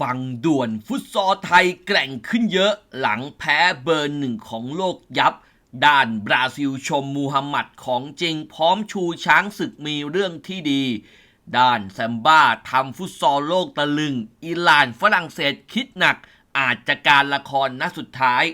ฟังด่วนฟุตซอลไทยแกร่งขึ้นเยอะหลังแพ้เบอร์หนึ่งของโลกยับ ด้านบราซิลชมมูฮัมหมัดของจริงพร้อมชูช้างศึกมีเรื่องที่ดี ด้านแซมบ้าทำฟุตซอลโลกตะลึง อิหร่านฝรั่งเศสคิดหนัก อาจจะการละครนัดสุดท้าย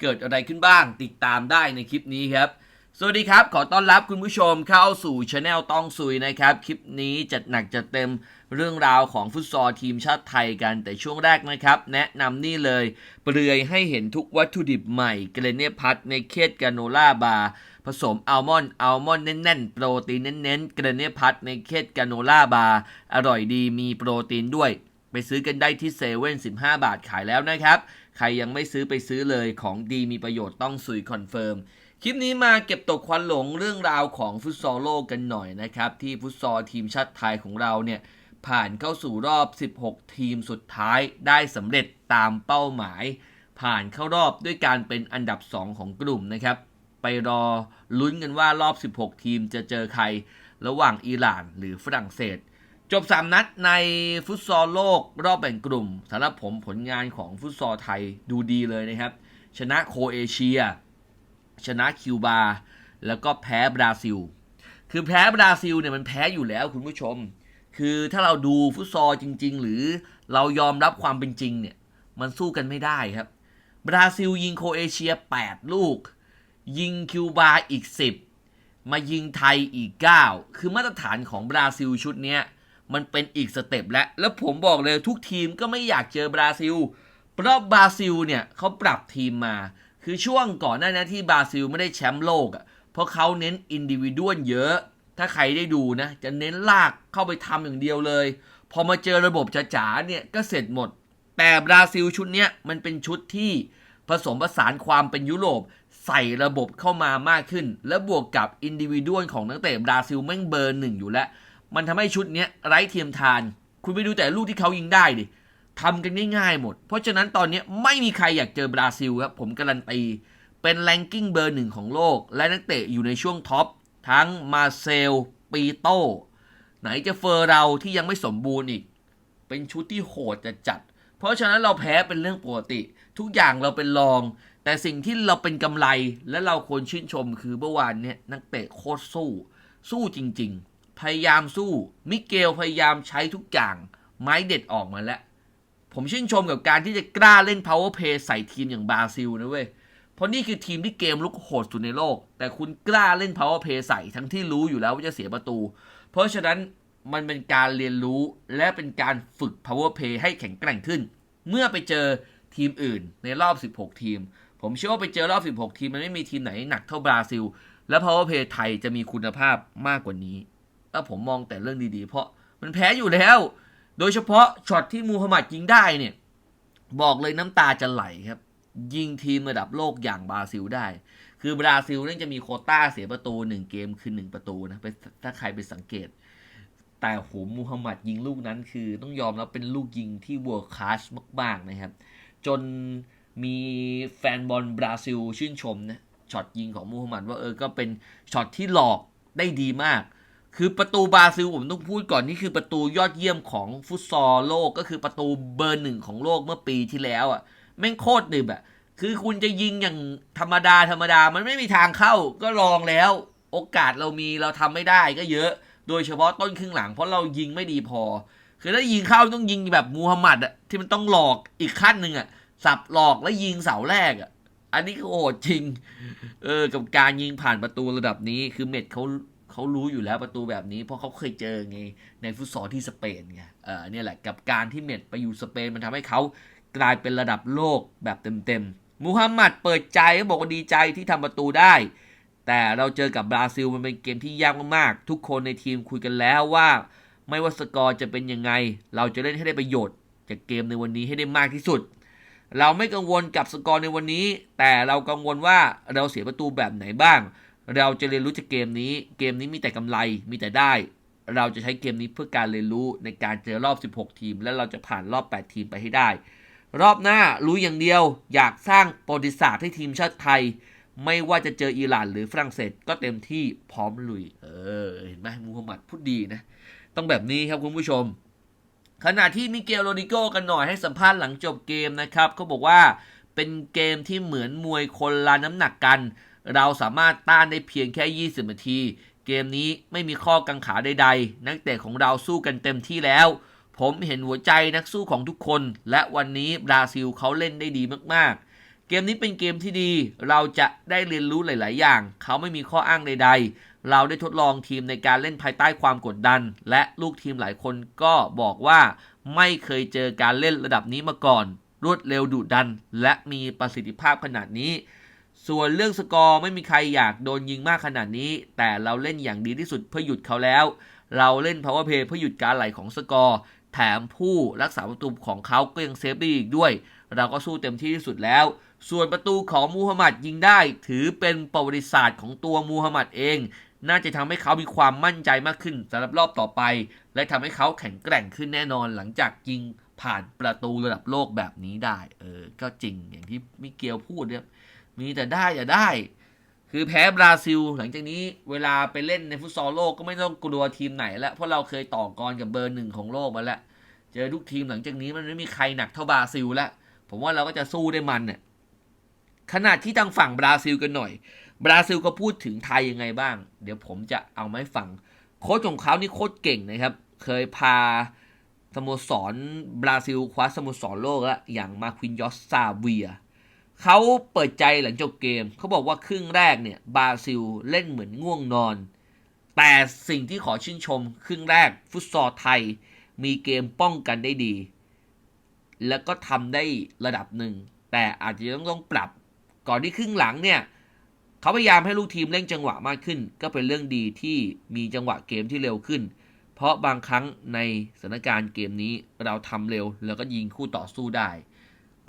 เกิดอะไรขึ้นบ้างติดตามได้ในคลิปนี้ครับ สวัสดีครับ ขอต้อนรับคุณผู้ชมเข้าสู่ช anel ต้องซุยนะครับ คลิปนี้จัดหนักจัดเต็มเรื่องราวของฟุตซอลทีมชาติไทยกันแต่ช่วงแรกนะครับ แนะนำนี่เลย เปลือยให้เห็นทุกวัตถุดิบใหม่เกรเนพัทในเคดกาโนล่าบาร์ผสมอัลมอนด์อัลมอนด์แน่นๆ โปรตีนเน้นๆเกรเนพัทในเคดกาโนล่าบาร์อร่อยดีมีโปรตีนด้วย ไปซื้อกันได้ที่เซเว่น15บาทขายแล้วนะครับ ใครยังไม่ซื้อไปซื้อเลยของดีมีประโยชน์ต้องซุยคอนเฟิร์ม คลิปนี้มาเก็บตกควันหลงเรื่องราวของฟุตซอลโลกกันหน่อยนะครับ ที่ฟุตซอลทีมชาติไทยของเราเนี่ยผ่านเข้าสู่รอบ 16 ทีมสุดท้ายได้สำเร็จตามเป้าหมาย ผ่านเข้ารอบด้วยการเป็นอันดับ 2 ของกลุ่มนะครับ ไปรอลุ้นกันว่ารอบ 16 ทีมจะเจอใครระหว่างอิหร่านหรือฝรั่งเศส จบ 3 นัดในฟุตซอลโลกรอบแบ่งกลุ่มสำหรับผมผลงานของฟุตซอลไทยดูดีเลยนะครับ ชนะโคเอเชีย ชนะคิวบา แล้วก็แพ้บราซิล คือแพ้บราซิลเนี่ยมันแพ้อยู่แล้วคุณผู้ชม คือถ้าเราดูฟุตซอลจริง ๆ หรือเรายอมรับความเป็นจริงเนี่ย มันสู้กันไม่ได้ครับ บราซิลยิงโคเอเชีย 8 ลูก ยิงคิวบาอีก 10 มายิงไทยอีก 9 คือมาตรฐานของบราซิลชุดเนี้ยมันเป็นอีกสเต็ปแล้ว แล้วผมบอกเลยทุกทีมก็ไม่อยากเจอบราซิล เพราะบราซิลเนี่ยเขาปรับทีมมา คือช่วงก่อนหน้านี้ที่บราซิลไม่ได้แชมป์โลกอะ่ะเพราะเขาเน้นอินดิวิดวลเยอะ ถ้าใครได้ดูนะ จะเน้นลากเข้าไปทำอย่างเดียวเลย พอมาเจอระบบจ๋าๆเนี่ยก็เสร็จหมด แต่บราซิลชุดเนี้ยมันเป็นชุดที่ผสมผสานความเป็นยุโรปใส่ระบบเข้ามามากขึ้น และบวกกับอินดิวิดวลของนักเตะบราซิลแม่งเบอร์หนึ่งอยู่แล้ว มันทำให้ชุดเนี้ยไร้เทียมทาน คุณไปดูแต่ลูกที่เขายิงได้ดิ ทำกันง่ายๆหมด เพราะฉะนั้นตอนนี้ไม่มีใครอยากเจอบราซิลครับ ผมการันตี เป็นแรงกิ้งเบอร์หนึ่งของโลก และนักเตะอยู่ในช่วงท็อป ทั้งมาเซลปีโต้ไหนจะเฟอร์เราที่ยังไม่สมบูรณ์อีก เป็นชุดที่โหดจะจัด เพราะฉะนั้นเราแพ้เป็นเรื่องปกติ ทุกอย่างเราเป็นรอง แต่สิ่งที่เราเป็นกำไรและเราควรชื่นชมคือเมื่อวานเนี่ยนักเตะโคตรสู้ สู้จริง ๆ พยายามสู้ มิเกลพยายามใช้ทุกอย่าง ไม้เด็ดออกมาแล้ว ผมชื่นชมกับการที่จะกล้าเล่น power play ใส่ทีมอย่างบราซิลนะเว้ย เพราะนี่คือทีมที่เกมลุกโหดสุดในโลก แต่คุณกล้าเล่น power play ใส่ทั้งที่รู้อยู่แล้วว่าจะเสียประตู เพราะฉะนั้นมันเป็นการเรียนรู้และเป็นการฝึก power play ให้แข็งแกร่งขึ้น เมื่อไปเจอทีมอื่นในรอบ 16 ทีม ผมเชื่อว่าไปเจอรอบ 16 ทีมมันไม่มีทีมไหนหนักเท่าบราซิล และ power play ไทยจะมีคุณภาพมากกว่านี้แล้วผมมองแต่เรื่องดีๆ เพราะมันแพ้อยู่แล้ว โดยเฉพาะช็อตที่มูฮัมหมัดยิงได้เนี่ย บอกเลยน้ำตาจะไหลครับ ยิงทีมระดับโลกอย่างบราซิลได้ คือบราซิลเนี่ยจะมีโคต้าเสียประตูหนึ่งเกมคือหนึ่งประตูนะถ้าใครไปสังเกต แต่โหมูฮัมหมัดยิงลูกนั้นคือต้องยอมรับเป็นลูกยิงที่เวิร์คคลาสมากๆนะครับ จนมีแฟนบอลบราซิลชื่นชมนะช็อตยิงของมูฮัมหมัดว่าเออก็เป็นช็อตที่หลอกได้ดีมาก คือประตูบราซิลผมต้องพูดก่อนนี่คือประตูยอดเยี่ยมของฟุตซอลโลกก็คือประตูเบอร์หนึ่งของโลกเมื่อปีที่แล้วอะแม่งโคตรดิบอะคือคุณจะยิงอย่างธรรมดาธรรมดามันไม่มีทางเข้าก็ลองแล้ว โอกาสเรามีเราทำไม่ได้ก็เยอะ โดยเฉพาะต้นครึ่งหลังเพราะเรายิงไม่ดีพอ คือถ้ายิงเข้าต้องยิงแบบมูฮัมหมัดอะที่มันต้องหลอกอีกขั้นหนึ่งอะสับหลอกแล้วยิงเสาแรกอะอันนี้คือโหดจริง เออ กับการยิงผ่านประตูระดับนี้คือเม็ดเขา เขารู้อยู่แล้วประตูแบบนี้ เพราะเขาเคยเจอไงในฟุตซอลที่สเปนไงเออเนี่ยแหละกับการที่เม็ดไปอยู่สเปนมันทำให้เขากลายเป็นระดับโลกแบบเต็มๆมูฮัมหมัดเปิดใจเขาบอกว่าดีใจที่ทำประตูได้ แต่เราเจอกับบราซิลมันเป็นเกมที่ยากมากๆทุกคนในทีมคุยกันแล้วว่า ไม่ว่าสกอร์จะเป็นยังไง เราจะเล่นให้ได้ประโยชน์ จากเกมในวันนี้ให้ได้มากที่สุดเราไม่กังวลกับสกอร์ในวันนี้ แต่เรากังวลว่าเราเสียประตูแบบไหนบ้าง เราจะเรียนรู้จากเกมนี้ เกมนี้มีแต่กำไร มีแต่ได้ เราจะใช้เกมนี้เพื่อการเรียนรู้ในการเจอรอบ 16 ทีม และเราจะผ่านรอบ 8 ทีมไปให้ได้ รอบหน้ารู้อย่างเดียว อยากสร้างประวัติศาสตร์ให้ทีมชาติไทย ไม่ว่าจะเจออิหร่านหรือฝรั่งเศสก็เต็มที่พร้อมลุย เออ เห็นไหมมูฮัมหมัดพูดดีนะ ต้องแบบนี้ครับคุณผู้ชม ขณะที่มิเกลโรดิโกกันหน่อยให้สัมภาษณ์หลังจบเกมนะครับเขาบอกว่าเป็นเกมที่เหมือนมวยคนละน้ำหนักกัน เราสามารถต้านได้เพียงแค่ 20 นาที เกมนี้ไม่มีข้อกังขาใดๆ นักเตะของเราสู้กันเต็มที่แล้ว ผมเห็นหัวใจนักสู้ของทุกคน และวันนี้บราซิลเขาเล่นได้ดีมากๆ เกมนี้เป็นเกมที่ดี เราจะได้เรียนรู้หลาย ๆ อย่าง เขาไม่มีข้ออ้างใด ๆ เราได้ทดลองทีมในการเล่นภายใต้ความกดดัน และลูกทีมหลายคนก็บอกว่า ไม่เคยเจอการเล่นระดับนี้มาก่อน รวดเร็วดุดัน และมีประสิทธิภาพขนาดนี้ ส่วนเรื่องสกอร์ไม่มีใครอยากโดนยิงมากขนาดนี้ แต่เราเล่นอย่างดีที่สุดเพื่อหยุดเขาแล้ว เราเล่น power play เพื่อหยุดการไหลของสกอร์ แถมผู้รักษาประตูของเขาก็ยังเซฟได้อีกด้วย เราก็สู้เต็มที่ที่สุดแล้ว ส่วนประตูของมูฮัมหมัดยิงได้ ถือเป็นประวัติศาสตร์ของตัวมูฮัมหมัดเอง น่าจะทำให้เขามีความมั่นใจมากขึ้นสำหรับรอบต่อไป และทำให้เขาแข็งแกร่งขึ้นแน่นอนหลังจากยิงผ่านประตูระดับโลกแบบนี้ได้ เออ ก็จริงอย่างที่มิเกลพูดเนี่ย มีแต่ได้อย่าได้ คือแพ้บราซิล หลังจากนี้เวลาไปเล่นในฟุตซอลโลกก็ไม่ต้องกลัวทีมไหนแล้วเพราะเราเคยต่อกรกับเบอร์หนึ่งของโลกมาแล้วเจอทุกทีมหลังจากนี้มันไม่มีใครหนักเท่าบราซิลแล้วผมว่าเราก็จะสู้ได้มันเนี่ยขนาดที่ทางฝั่งบราซิลกันหน่อย บราซิลก็พูดถึงไทยยังไงบ้าง เดี๋ยวผมจะเอามาให้ฟัง โค้ชของเขานี่โค้ชเก่งนะครับ เคยพาสโมสรบราซิลคว้าสโมสรโลกแล้วอย่างมาควินยอสซาเวีย เขาเปิดใจหลังจบเกม เขาบอกว่าครึ่งแรกเนี่ยบราซิลเล่นเหมือนง่วงนอน แต่สิ่งที่ขอชื่นชม ครึ่งแรกฟุตซอลไทยมีเกมป้องกันได้ดี แล้วก็ทำได้ระดับหนึ่ง แต่อาจจะต้องต้องปรับ ก่อนที่ครึ่งหลังเนี่ยเขาพยายามให้ลูกทีมเล่นจังหวะมากขึ้น ก็เป็นเรื่องดีที่มีจังหวะเกมที่เร็วขึ้น เพราะบางครั้งในสถานการณ์เกมนี้เราทำเร็ว แล้วก็ยิงคู่ต่อสู้ได้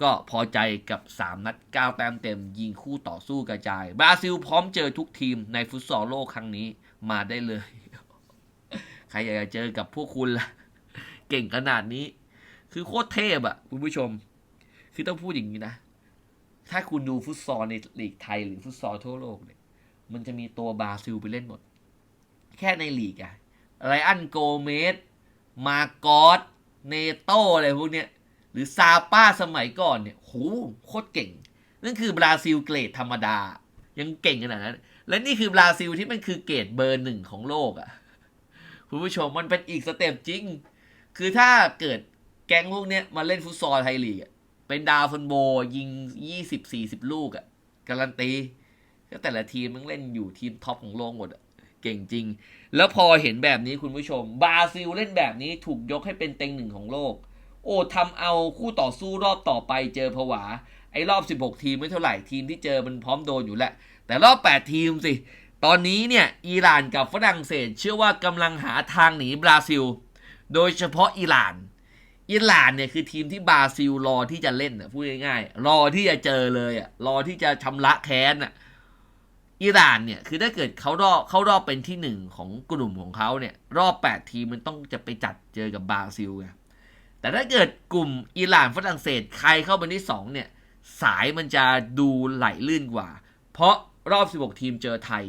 ก็พอใจกับ 3 นัด 9 แต้มเต็ม ยิงคู่ต่อสู้กระจาย บราซิลพร้อมเจอทุกทีมในฟุตซอลโลกครั้งนี้มาได้เลย ใครอยากจะเจอกับพวกคุณล่ะ เก่งขนาดนี้ คือโคตรเทพอะคุณผู้ชม คือต้องพูดอย่างนี้นะ ถ้าคุณดูฟุตซอลในลีกไทยหรือฟุตซอลทั่วโลกเนี่ย มันจะมีตัวบราซิลไปเล่นหมด แค่ในลีกอะไรอันโกเมส มากอส เนโตอะไรพวกเนี้ย หรือซาป้าสมัยก่อนเนี่ยโหโคตรเก่ง นั่นคือบราซิลเกรดธรรมดา ยังเก่งขนาดนั้น และนี่คือบราซิลที่มันคือเกรดเบอร์หนึ่งของโลกอะ่ะคุณผู้ชมมันเป็นอีกสเต็ปจริง คือถ้าเกิดแก๊งพวกเนี้ยมาเล่นฟุตซอลไทยลีกเป็นดาวฟันโบยิง20-40ลูกอะ่ะการันตีก็แต่ละทีมมันเล่นอยู่ทีมท็อปของโลกหมดอะเก่งจริง แล้วพอเห็นแบบนี้คุณผู้ชม บราซิลเล่นแบบนี้ถูกยกให้เป็นเต็งหนึ่งของโลก โอ้ทำเอาคู่ต่อสู้รอบต่อไปเจอผวา ไอ้รอบ 16 ทีมไม่เท่าไหร่ทีมที่เจอมันพร้อมโดนอยู่แล้ว แต่รอบ 8 ทีมสิ ตอนนี้เนี่ยอิหร่านกับฝรั่งเศส เชื่อว่ากำลังหาทางหนีบราซิล โดยเฉพาะอิหร่านอิหร่านเนี่ยคือทีมที่บราซิลรอที่จะเล่นอะพูดง่ายๆรอที่จะเจอเลยอะรอที่จะชำระแค้นอะอิหร่านเนี่ยคือถ้าเกิดเขารอบเขารอบเป็นที่หนึ่งของกลุ่มของเขาเนี่ยรอบ 8 ทีมมันต้องจะไปจัดเจอกับบราซิลไง แต่ถ้าเกิดกลุ่มอิหร่านฝรั่งเศสใครเข้าเป็นที่ 2 เนี่ย สายมันจะดูไหลลื่นกว่า เพราะรอบ 16 ทีมเจอไทย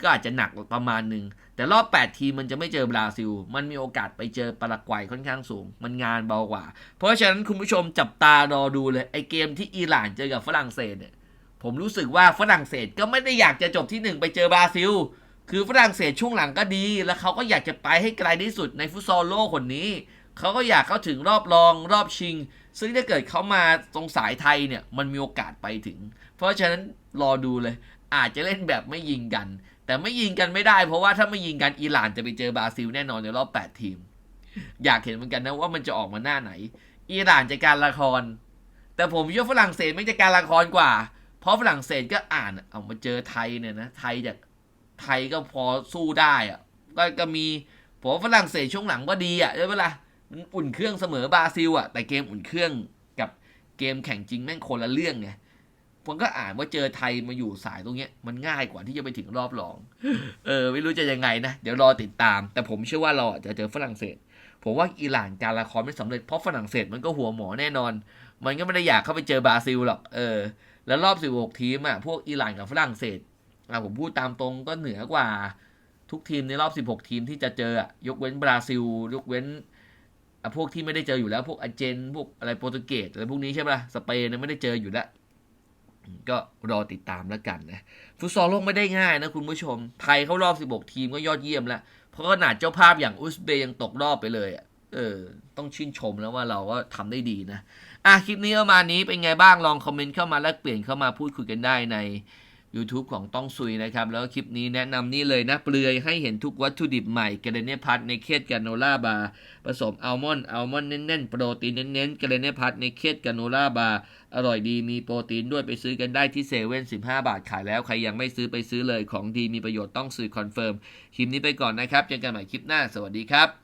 ก็อาจจะหนักประมาณหนึ่งแต่รอบ 8 ทีมมันจะไม่เจอบราซิล มันมีโอกาสไปเจอปารากวัยค่อนข้างสูง มันงานเบากว่า เพราะฉะนั้นคุณผู้ชมจับตารอดูเลยไอเกมที่อิหร่านเจอกับฝรั่งเศสเนี่ยผมรู้สึกว่าฝรั่งเศสก็ไม่ได้อยากจะจบที่ 1 ไปเจอบราซิล คือฝรั่งเศสช่วงหลังก็ดี แล้วเขาก็อยากจะไปให้ไกลที่สุดในฟุตซอลโลกคนนี้ เขาก็อยากเข้าถึงรอบรองรอบชิง ซึ่งถ้าเกิดเขามาตรงสายไทยเนี่ยมันมีโอกาสไปถึง เพราะฉะนั้นรอดูเลย อาจจะเล่นแบบไม่ยิงกัน แต่ไม่ยิงกันไม่ได้ เพราะว่าถ้าไม่ยิงกันอิหร่านจะไปเจอบราซิลแน่นอนในรอบ 8 ทีม อยากเห็นเหมือนกันนะว่ามันจะออกมาหน้าไหนอิหร่านจะการละคร แต่ผมคิดว่าฝรั่งเศสไม่จะการละครกว่า เพราะฝรั่งเศสก็อ่านเอามาเจอไทยเนี่ยนะไทยจากไทยก็พอสู้ได้อะก็ก็มีผมฝรั่งเศสช่วงหลังก็ดีอะใช่ไหมล่ะ มันอุ่นเครื่องเสมอบราซิลอะแต่เกมอุ่นเครื่องกับเกมแข่งจริงแม่งคนละเรื่องไงผมก็อ่านว่าเจอไทยมาอยู่สายตรงเนี้ย มันง่ายกว่าที่จะไปถึงรอบรอง เออ ไม่รู้จะยังไงนะ เดี๋ยวรอติดตาม แต่ผมเชื่อว่าเราจะเจอฝรั่งเศส ผมว่าอิหร่านการละครไม่สำเร็จเพราะฝรั่งเศสมันก็หัวหมอแน่นอน มันก็ไม่ได้อยากเข้าไปเจอบราซิลหรอก เออ แล้วรอบ16ทีมอะพวกอิหร่านกับฝรั่งเศสอะผมพูดตามตรงก็เหนือกว่า ทุกทีมในรอบ16ทีมที่จะเจออะยกเว้นบราซิล ยกเว้น พวกที่ไม่ได้เจออยู่แล้วพวกอาเจน พวกอะไรโปรตุเกสอะไรพวกนี้ใช่ปะล่ะสเปนเนี่ยไม่ได้เจออยู่แล้วก็รอติดตามแล้วกันนะฟุตซอลโลกไม่ได้ง่ายนะคุณผู้ชม ไทยเข้ารอบ 16 ทีมก็ยอดเยี่ยมแล้ว เพราะขนาดเจ้าภาพอย่างอุซเบย์ยังตกรอบไปเลยอะเออ ต้องชื่นชมแล้วว่าเราก็ทำได้ดีนะ อะคลิปนี้ประมาณนี้เป็นไงบ้างลองคอมเมนต์เข้ามาแลกเปลี่ยนเข้ามาพูดคุยกันได้ใน YouTube ของต้องซุยนะครับ แล้วคลิปนี้แนะนำนี่เลยนะ เปลือยให้เห็นทุกวัตถุดิบใหม่กระเดเนพัทในเคสกาโนล่าบาร์ผสมอัลมอนด์อัลมอนด์เน้นๆ โปรตีนเน้นๆกระเดเนพัทในเคสกาโนล่าบาร์อร่อยดีมีโปรตีนด้วยไปซื้อกันได้ที่เซเว่น15บาทขายแล้ว ใครยังไม่ซื้อไปซื้อเลยของดีมีประโยชน์ต้องซื้อคอนเฟิร์มคลิปนี้ไปก่อนนะครับเจอกันใหม่คลิปหน้าสวัสดีครับ